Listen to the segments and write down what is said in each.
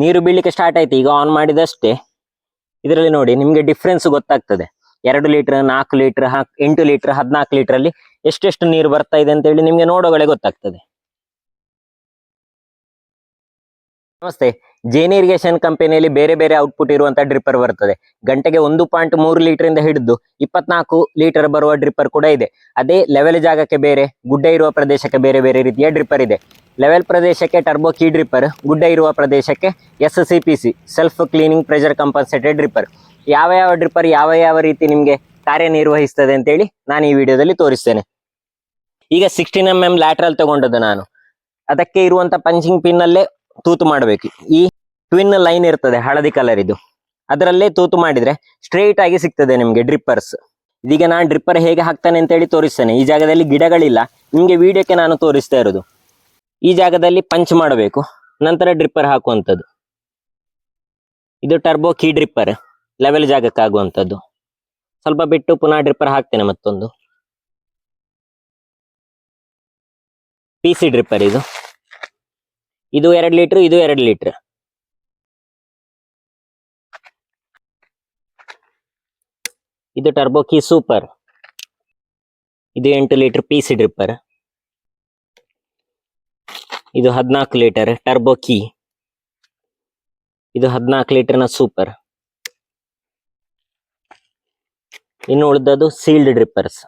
ನೀರು ಬೀಳಲಿಕ್ಕೆ ಸ್ಟಾರ್ಟ್ ಆಯ್ತು, ಈಗ ಆನ್ ಮಾಡಿದಷ್ಟೇ. ಇದರಲ್ಲಿ ನೋಡಿ, ನಿಮಗೆ ಡಿಫ್ರೆನ್ಸ್ ಗೊತ್ತಾಗ್ತದೆ. ಎರಡು ಲೀಟರ್ ನಾಲ್ಕು ಲೀಟರ್ ಎಂಟು ಲೀಟರ್ ಹದಿನಾಲ್ಕು ಲೀಟರ್ ಅಲ್ಲಿ ಎಷ್ಟೆಷ್ಟು ನೀರು ಬರ್ತಾ ಇದೆ ಅಂತ ಹೇಳಿ ನಿಮ್ಗೆ ನೋಡೋಗಳೇ ಗೊತ್ತಾಗ್ತದೆ. ನಮಸ್ತೆ. ಜೇನ್ ಇರಿಗೇಷನ್ ಕಂಪನಿಯಲ್ಲಿ ಬೇರೆ ಬೇರೆ ಔಟ್ಪುಟ್ ಇರುವಂತಹ ಡ್ರಿಪ್ಪರ್ ಬರ್ತದೆ. ಗಂಟೆಗೆ ಒಂದು ಪಾಯಿಂಟ್ ಮೂರು ಲೀಟರ್ ಇಂದ ಹಿಡಿದು ಇಪ್ಪತ್ನಾಲ್ಕು ಲೀಟರ್ ಬರುವ ಡ್ರಿಪ್ಪರ್ ಕೂಡ ಇದೆ. ಅದೇ ಲೆವೆಲ್ ಜಾಗಕ್ಕೆ ಬೇರೆ, ಗುಡ್ಡ ಇರುವ ಪ್ರದೇಶಕ್ಕೆ ಬೇರೆ ಬೇರೆ ರೀತಿಯ ಡ್ರಿಪ್ಪರ್ ಇದೆ. ಲೆವೆಲ್ ಪ್ರದೇಶಕ್ಕೆ ಟರ್ಬೋ ಕೀ ಡ್ರಿಪ್ಪರ್ ಗುಡ್ಡ ಇರುವ ಪ್ರದೇಶಕ್ಕೆ S C P C self cleaning pressure compensated dripper ಯಾವ ಯಾವ ಡ್ರಿಪ್ಪರ್ ಯಾವ ಯಾವ ರೀತಿ ನಿಮಗೆ ಕಾರ್ಯನಿರ್ವಹಿಸ್ತದೆ ಅಂತೇಳಿ ನಾನು ಈ ವಿಡಿಯೋದಲ್ಲಿ ತೋರಿಸ್ತೇನೆ. ಈಗ ಸಿಕ್ಸ್ಟೀನ್ ಎಂ ಎಂ ಲ್ಯಾಟ್ರಲ್ ತಗೊಂಡದ್ದು ನಾನು. ಅದಕ್ಕೆ ಇರುವಂಥ ಪಂಚಿಂಗ್ ಪಿನ್ನಲ್ಲೇ ತೂತು ಮಾಡಬೇಕು. ಈ ಟ್ವಿನ್ ಲೈನ್ ಇರ್ತದೆ, ಹಳದಿ ಕಲರ್ ಇದು. ಅದರಲ್ಲೇ ತೂತು ಮಾಡಿದರೆ ಸ್ಟ್ರೈಟ್ ಆಗಿ ಸಿಗ್ತದೆ ನಿಮಗೆ ಡ್ರಿಪ್ಪರ್ಸ್ ಇದೀಗ ನಾನು ಡ್ರಿಪ್ಪರ್ ಹೇಗೆ ಹಾಕ್ತಾನೆ ಅಂತೇಳಿ ತೋರಿಸ್ತೇನೆ. ಈ ಜಾಗದಲ್ಲಿ ಗಿಡಗಳಿಲ್ಲ. ನಿಮಗೆ ವಿಡಿಯೋಕ್ಕೆ ನಾನು ತೋರಿಸ್ತಾ ಇರೋದು. ಈ ಜಾಗದಲ್ಲಿ ಪಂಚ್ ಮಾಡಬೇಕು. ನಂತರ ಡ್ರಿಪ್ಪರ್ ಹಾಕುವಂಥದ್ದು. ಇದು ಟರ್ಬೋ ಕೀ ಡ್ರಿಪ್ಪರ್ ಲೆವೆಲ್ ಜಾಗಕ್ಕಾಗುವಂಥದ್ದು ಸ್ವಲ್ಪ ಬಿಟ್ಟು ಪುನಃ ಡ್ರಿಪ್ಪರ್ ಹಾಕ್ತೇನೆ ಮತ್ತೊಂದು. ಪಿ ಸಿ ಡ್ರಿಪ್ಪರ್ ಇದು. ಇದು ಎರಡು ಲೀಟರ್, ಇದು ಎರಡು ಲೀಟರ್. ಇದು ಟರ್ಬೋ ಕೀ ಸೂಪರ್. ಇದು ಎಂಟು ಲೀಟರ್ ಪಿ ಸಿ ಡ್ರಿಪ್ಪರ್. ಇದು ಹದಿನಾಲ್ಕು ಲೀಟರ್ ಟರ್ಬೋ ಕೀ. ಇದು ಹದಿನಾಲ್ಕು ಲೀಟರ್ನ ಸೂಪರ್. ಇನ್ನು ಉಳಿದದ್ದು ಸೀಲ್ಡ್ ಡ್ರಿಪ್ಪರ್ಸ್.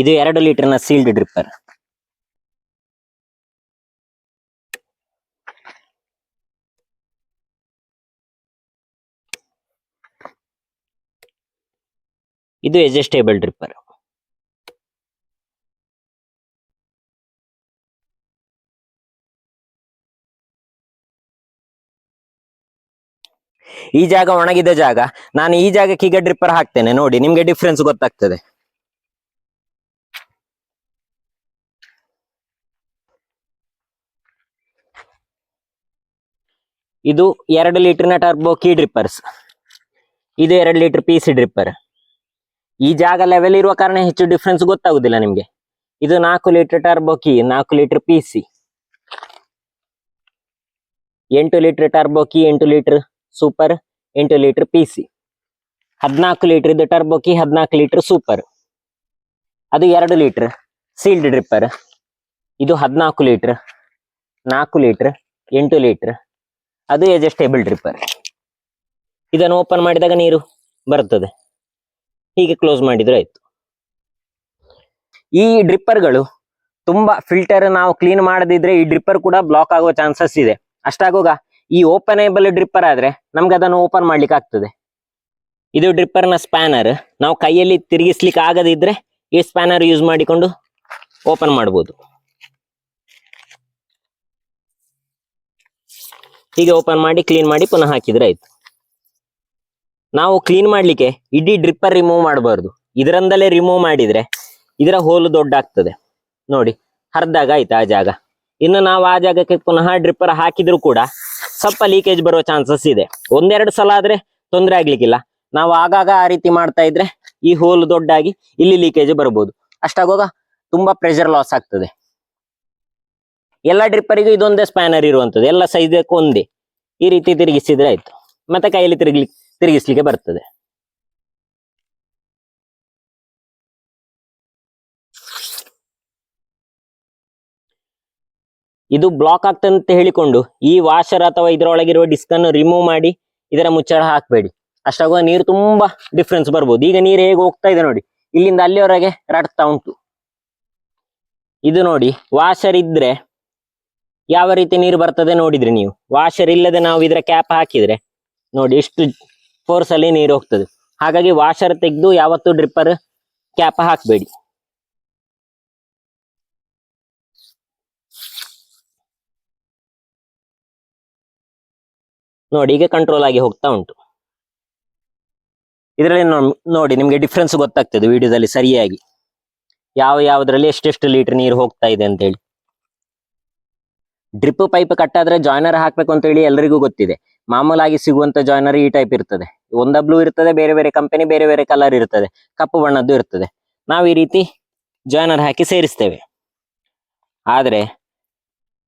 ಇದು ಎರಡು ಲೀಟರ್ನ ಸೀಲ್ಡ್ ಡ್ರಿಪ್ಪರ್. ಇದು ಎಜೆಸ್ಟೇಬಲ್ ಡ್ರಿಪ್ಪರ್ ಈ ಜಾಗ ಒಣಗಿದ ಜಾಗ. ನಾನು ಈ ಜಾಗಕ್ಕೆ ಈಗ ಡ್ರಿಪ್ಪರ್ ಹಾಕ್ತೇನೆ. ನೋಡಿ, ನಿಮ್ಗೆ ಡಿಫ್ರೆನ್ಸ್ ಗೊತ್ತಾಗ್ತದೆ. ಇದು ಎರಡು ಲೀಟರ್ನ ಟರ್ಬೋ ಕೀ ಡ್ರಿಪ್ಪರ್ಸ್ ಇದು ಎರಡು ಲೀಟರ್ ಪಿ ಡ್ರಿಪ್ಪರ್ ಈ ಜಾಗ ಲೆವೆಲ್ ಇರುವ ಕಾರಣ ಹೆಚ್ಚು ಡಿಫ್ರೆನ್ಸ್ ಗೊತ್ತಾಗುದಿಲ್ಲ ನಿಮ್ಗೆ. ಇದು ನಾಲ್ಕು ಲೀಟರ್ ಟರ್ಬೋ ಕೀ ನಾಲ್ಕು ಲೀಟರ್ ಪಿ ಸಿ ಎಂಟು ಲೀಟರ್ ಟರ್ಬೋ ಕೀ ಎಂಟು ಲೀಟರ್ ಸೂಪರ್ ಎಂಟು ಲೀಟರ್ ಪಿ ಸಿ ಹದಿನಾಲ್ಕು ಲೀಟರ್ ಇದು ಟರ್ಬೋಕಿ ಹದಿನಾಲ್ಕು ಲೀಟರ್ ಸೂಪರ್ ಅದು ಎರಡು ಲೀಟರ್ ಸೀಲ್ಡ್ ಡ್ರಿಪ್ಪರ್ ಇದು ಹದಿನಾಲ್ಕು ಲೀಟರ್ ನಾಲ್ಕು ಲೀಟರ್ ಎಂಟು ಲೀಟರ್ ಅದು ಎಜೆಸ್ಟೇಬಲ್ ಡ್ರಿಪ್ಪರ್ ಇದನ್ನು ಓಪನ್ ಮಾಡಿದಾಗ ನೀರು ಬರ್ತದೆ. ಹೀಗೆ ಕ್ಲೋಸ್ ಮಾಡಿದ್ರೆ ಆಯ್ತು. ಈ ಡ್ರಿಪ್ಪರ್ಗಳು ತುಂಬಾ ಫಿಲ್ಟರ್ ನಾವು ಕ್ಲೀನ್ ಮಾಡದಿದ್ರೆ ಈ ಡ್ರಿಪ್ಪರ್ ಕೂಡ ಬ್ಲಾಕ್ ಆಗುವ ಚಾನ್ಸಸ್ ಇದೆ. ಅಷ್ಟಾಗುವಾಗ ಈ ಓಪನೇಬಲ್ ಡ್ರಿಪ್ಪರ್ ಆದ್ರೆ ನಮ್ಗೆ ಅದನ್ನು ಓಪನ್ ಮಾಡ್ಲಿಕ್ಕೆ ಆಗ್ತದೆ. ಇದು ಡ್ರಿಪ್ಪರ್ನ ಸ್ಪ್ಯಾನರ್ ನಾವು ಕೈಯಲ್ಲಿ ತಿರುಗಿಸ್ಲಿಕ್ಕೆ ಆಗದಿದ್ರೆ ಈ ಸ್ಪ್ಯಾನರ್ ಯೂಸ್ ಮಾಡಿಕೊಂಡು ಓಪನ್ ಮಾಡ್ಬೋದು. ಹೀಗೆ ಓಪನ್ ಮಾಡಿ ಕ್ಲೀನ್ ಮಾಡಿ ಪುನಃ ಹಾಕಿದ್ರೆ ಆಯ್ತು. ನಾವು ಕ್ಲೀನ್ ಮಾಡ್ಲಿಕ್ಕೆ ಇಡೀ ಡ್ರಿಪ್ಪರ್ ರಿಮೂವ್ ಮಾಡಬಾರ್ದು. ಇದರಿಂದಲೇ ರಿಮೂವ್ ಮಾಡಿದ್ರೆ ಇದರ ಹೋಲು ದೊಡ್ಡ ಆಗ್ತದೆ ನೋಡಿ ಹರಿದಾಗ ಆಯ್ತು ಆ ಜಾಗ. ಇನ್ನು ನಾವು ಆ ಜಾಗಕ್ಕೆ ಪುನಃ ಡ್ರಿಪ್ಪರ್ ಹಾಕಿದ್ರು ಕೂಡ ಸ್ವಲ್ಪ ಲೀಕೇಜ್ ಬರುವ ಚಾನ್ಸಸ್ ಇದೆ. ಒಂದೆರಡು ಸಲ ಆದ್ರೆ ತೊಂದರೆ ಆಗ್ಲಿಕ್ಕಿಲ್ಲ. ನಾವು ಆಗಾಗ ಆ ರೀತಿ ಮಾಡ್ತಾ ಇದ್ರೆ ಈ ಹೋಲ್ ದೊಡ್ಡಾಗಿ ಇಲ್ಲಿ ಲೀಕೇಜ್ ಬರ್ಬೋದು. ಅಷ್ಟಾಗುವಾಗ ತುಂಬಾ ಪ್ರೆಷರ್ ಲಾಸ್ ಆಗ್ತದೆ. ಎಲ್ಲ ಡ್ರಿಪ್ಪರಿಗೂ ಇದೊಂದೇ ಸ್ಪ್ಯಾನರ್ ಇರುವಂತದ್ದು ಎಲ್ಲ ಸೈಜ್ ಒಂದೇ. ಈ ರೀತಿ ತಿರುಗಿಸಿದ್ರೆ ಆಯ್ತು. ಮತ್ತೆ ಕೈಯಲ್ಲಿ ತಿರುಗ್ಲಿ ತಿರುಗಿಸ್ಲಿಕ್ಕೆ ಬರ್ತದೆ. ಇದು ಬ್ಲಾಕ್ ಆಗ್ತಂತ ಹೇಳಿಕೊಂಡು ಈ ವಾಷರ್ ಅಥವಾ ಇದರೊಳಗಿರುವ ಡಿಸ್ಕ್ ಅನ್ನು ರಿಮೂವ್ ಮಾಡಿ ಇದರ ಮುಚ್ಚಳ ಹಾಕಬೇಡಿ. ಅಷ್ಟಾಗುವ ನೀರು ತುಂಬಾ ಡಿಫ್ರೆನ್ಸ್ ಬರ್ಬೋದು. ಈಗ ನೀರು ಹೇಗೆ ಹೋಗ್ತಾ ಇದೆ ನೋಡಿ. ಇಲ್ಲಿಂದ ಅಲ್ಲಿವರೆಗೆ ರಟ್ತಾ ಉಂಟು. ಇದು ನೋಡಿ ವಾಷರ್ ಇದ್ರೆ ಯಾವ ರೀತಿ ನೀರು ಬರ್ತದೆ ನೋಡಿದ್ರಿ ನೀವು. ವಾಷರ್ ಇಲ್ಲದೆ ನಾವು ಇದರ ಕ್ಯಾಪ್ ಹಾಕಿದ್ರೆ ನೋಡಿ ಎಷ್ಟು ಫೋರ್ಸ್ ಅಲ್ಲಿ ನೀರು ಹೋಗ್ತದೆ. ಹಾಗಾಗಿ ವಾಷರ್ ತೆಗೆದು ಯಾವತ್ತು ಡ್ರಿಪ್ಪರ್ ಕ್ಯಾಪ್ ಹಾಕಬೇಡಿ. ನೋಡಿ, ಈಗ ಕಂಟ್ರೋಲ್ ಆಗಿ ಹೋಗ್ತಾ ಉಂಟು. ಇದರಲ್ಲಿ ನೋಡಿ, ನಿಮಗೆ ಡಿಫ್ರೆನ್ಸ್ ಗೊತ್ತಾಗ್ತದೆ ವಿಡಿಯೋದಲ್ಲಿ ಸರಿಯಾಗಿ. ಯಾವ ಯಾವುದರಲ್ಲಿ ಎಷ್ಟೆಷ್ಟು ಲೀಟರ್ ನೀರು ಹೋಗ್ತಾ ಇದೆ ಅಂತ ಹೇಳಿ. ಡ್ರಿಪ್ ಪೈಪ್ ಕಟ್ಟಾದ್ರೆ ಜಾಯ್ನರ್ ಹಾಕ್ಬೇಕು ಅಂತ ಹೇಳಿ ಎಲ್ಲರಿಗೂ ಗೊತ್ತಿದೆ. ಮಾಮೂಲಾಗಿ ಸಿಗುವಂತ ಜಾಯ್ನರ್ ಈ ಟೈಪ್ ಇರ್ತದೆ. ಒಂದ ಬ್ಲೂ ಇರ್ತದೆ, ಬೇರೆ ಬೇರೆ ಕಂಪನಿ ಬೇರೆ ಬೇರೆ ಕಲರ್ ಇರ್ತದೆ. ಕಪ್ಪು ಬಣ್ಣದ್ದು ಇರ್ತದೆ. ನಾವು ಈ ರೀತಿ ಜಾಯ್ನರ್ ಹಾಕಿ ಸೇರಿಸ್ತೇವೆ. ಆದರೆ,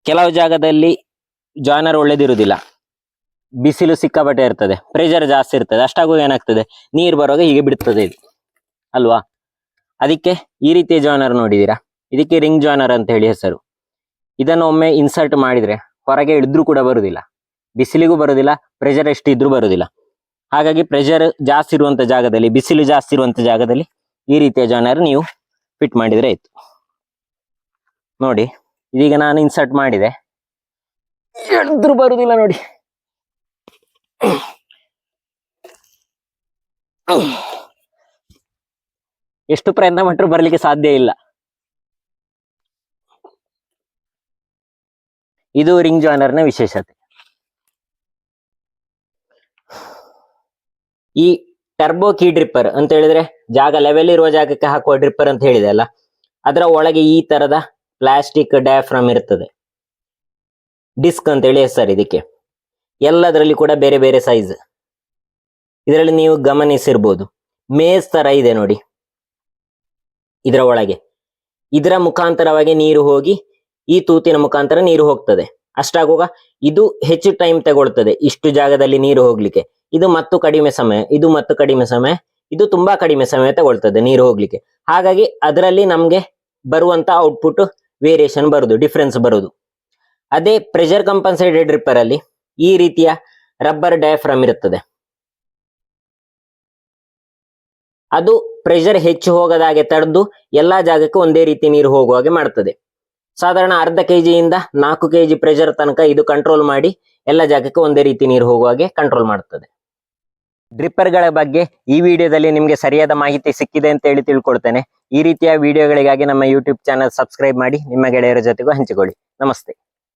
ಕೆಲವು ಜಾಗದಲ್ಲಿ ಜಾಯ್ನರ್ ಒಳ್ಳೇದಿರುವುದಿಲ್ಲ ಬಿಸಿಲು ಸಿಕ್ಕಾಪಟ್ಟೆ ಇರ್ತದೆ ಪ್ರೆಷರ್ ಜಾಸ್ತಿ ಇರ್ತದೆ, ಅಷ್ಟಾಗುವಾಗ ಏನಾಗ್ತದೆ? ನೀರು ಬರುವಾಗ ಹೀಗೆ ಬಿಡ್ತದೆ ಇದು, ಅಲ್ವಾ? ಅದಕ್ಕೆ ಈ ರೀತಿಯ ಜಾಯ್ನರ್ ನೋಡಿದೀರಾ? ಇದಕ್ಕೆ ರಿಂಗ್ ಜಾಯ್ನರ್ ಅಂತ ಹೇಳಿ ಹೆಸರು. ಇದನ್ನು ಒಮ್ಮೆ ಇನ್ಸರ್ಟ್ ಮಾಡಿದ್ರೆ ಹೊರಗೆ ಇಳಿದ್ರೂ ಕೂಡ ಬರುವುದಿಲ್ಲ ಬಿಸಿಲಿಗೂ ಬರುದಿಲ್ಲ ಪ್ರೆಷರ್ ಎಷ್ಟು ಇದ್ರೂ ಬರುದಿಲ್ಲ. ಹಾಗಾಗಿ ಪ್ರೆಷರ್ ಜಾಸ್ತಿ ಇರುವಂಥ ಜಾಗದಲ್ಲಿ, ಬಿಸಿಲು ಜಾಸ್ತಿ ಇರುವಂತ ಜಾಗದಲ್ಲಿ ಈ ರೀತಿಯ ಜಾಯ್ನರ್ ನೀವು ಫಿಟ್ ಮಾಡಿದ್ರೆ ಆಯಿತು. ನೋಡಿ, ಇದೀಗ ನಾನು ಇನ್ಸರ್ಟ್ ಮಾಡಿದೆ. ಎಳಿದ್ರೂ ಬರುವುದಿಲ್ಲ ನೋಡಿ. ಎಷ್ಟು ಪ್ರಯತ್ನ ಪಟ್ಟರು ಬರಲಿಕ್ಕೆ ಸಾಧ್ಯ ಇಲ್ಲ. ಇದು ರಿಂಗ್ ಜಾಯ್ನರ್ನ ವಿಶೇಷತೆ. ಈ ಟರ್ಬೋ ಕೀ ಡ್ರಿಪ್ಪರ್ ಅಂತ ಹೇಳಿದ್ರೆ ಜಾಗ ಲೆವೆಲ್ ಇರುವ ಜಾಗಕ್ಕೆ ಹಾಕುವ ಡ್ರಿಪ್ಪರ್ ಅಂತ ಹೇಳಿದೆ ಅಲ್ಲ? ಅದರ ಒಳಗೆ ಈ ತರದ ಪ್ಲಾಸ್ಟಿಕ್ ಡಯಾಫ್ರಮ್ ಇರ್ತದೆ. ಡಿಸ್ಕ್ ಅಂತ ಹೇಳಿ ಹೆಸರು ಇದಕ್ಕೆ. ಎಲ್ಲದರಲ್ಲಿ ಕೂಡ ಬೇರೆ ಬೇರೆ ಸೈಜ್ ಇದರಲ್ಲಿ ನೀವು ಗಮನಿಸಿರ್ಬೋದು. ಮೇಜ್ ತರ ಇದೆ ನೋಡಿ. ಇದರ ಒಳಗೆ. ಇದರ ಮುಖಾಂತರವಾಗಿ ನೀರು ಹೋಗಿ ಈ ತೂತಿನ ಮುಖಾಂತರ ನೀರು ಹೋಗ್ತದೆ. ಅಷ್ಟಾಗುವಾಗ ಇದು ಹೆಚ್ಚು ಟೈಮ್ ತಗೊಳ್ತದೆ ಇಷ್ಟು ಜಾಗದಲ್ಲಿ ನೀರು ಹೋಗ್ಲಿಕ್ಕೆ. ಇದು ಮತ್ತು ಕಡಿಮೆ ಸಮಯ, ಇದು ಮತ್ತು ಕಡಿಮೆ ಸಮಯ, ಇದು ತುಂಬಾ ಕಡಿಮೆ ಸಮಯ ತಗೊಳ್ತದೆ ನೀರು ಹೋಗ್ಲಿಕ್ಕೆ. ಹಾಗಾಗಿ ಅದರಲ್ಲಿ ನಮ್ಗೆ ಬರುವಂತ ಔಟ್ಪುಟ್ ವೇರಿಯೇಷನ್ ಬರುದು ಡಿಫ್ರೆನ್ಸ್ ಬರುದು. ಅದೇ ಪ್ರೆಷರ್ ಕಂಪನ್ಸೇಟೆಡ್ ರಿಪ್ಪರ್ ಅಲ್ಲಿ ಈ ರೀತಿಯ ರಬ್ಬರ್ ಡಯಾಫ್ರಮ್ ಇರುತ್ತದೆ. ಅದು ಪ್ರೆಷರ್ ಹೆಚ್ಚು ಹೋಗದಾಗೆ ತಡೆದು ಎಲ್ಲಾ ಜಾಗಕ್ಕೆ ಒಂದೇ ರೀತಿ ನೀರು ಹೋಗುವ ಹಾಗೆ ಮಾಡ್ತದೆ. ಸಾಧಾರಣ ಅರ್ಧ ಕೆಜಿಯಿಂದ ನಾಲ್ಕು ಕೆಜಿ ಪ್ರೆಷರ್ ತನಕ ಇದು ಕಂಟ್ರೋಲ್ ಮಾಡಿ ಎಲ್ಲ ಜಾಗಕ್ಕೆ ಒಂದೇ ರೀತಿ ನೀರು ಹೋಗುವ ಹಾಗೆ ಕಂಟ್ರೋಲ್ ಮಾಡುತ್ತದೆ ಡ್ರಿಪ್ಪರ್ಗಳ ಬಗ್ಗೆ ಈ ವಿಡಿಯೋದಲ್ಲಿ ನಿಮಗೆ ಸರಿಯಾದ ಮಾಹಿತಿ ಸಿಕ್ಕಿದೆ ಅಂತ ಹೇಳಿ ತಿಳ್ಕೊಳ್ತೇನೆ. ಈ ರೀತಿಯ ವಿಡಿಯೋಗಳಿಗಾಗಿ ನಮ್ಮ ಯೂಟ್ಯೂಬ್ ಚಾನಲ್ ಸಬ್ಸ್ಕ್ರೈಬ್ ಮಾಡಿ ನಿಮ್ಮ ಗೆಳೆಯರ ಜೊತೆಗೂ ಹಂಚಿಕೊಳ್ಳಿ. ನಮಸ್ತೆ.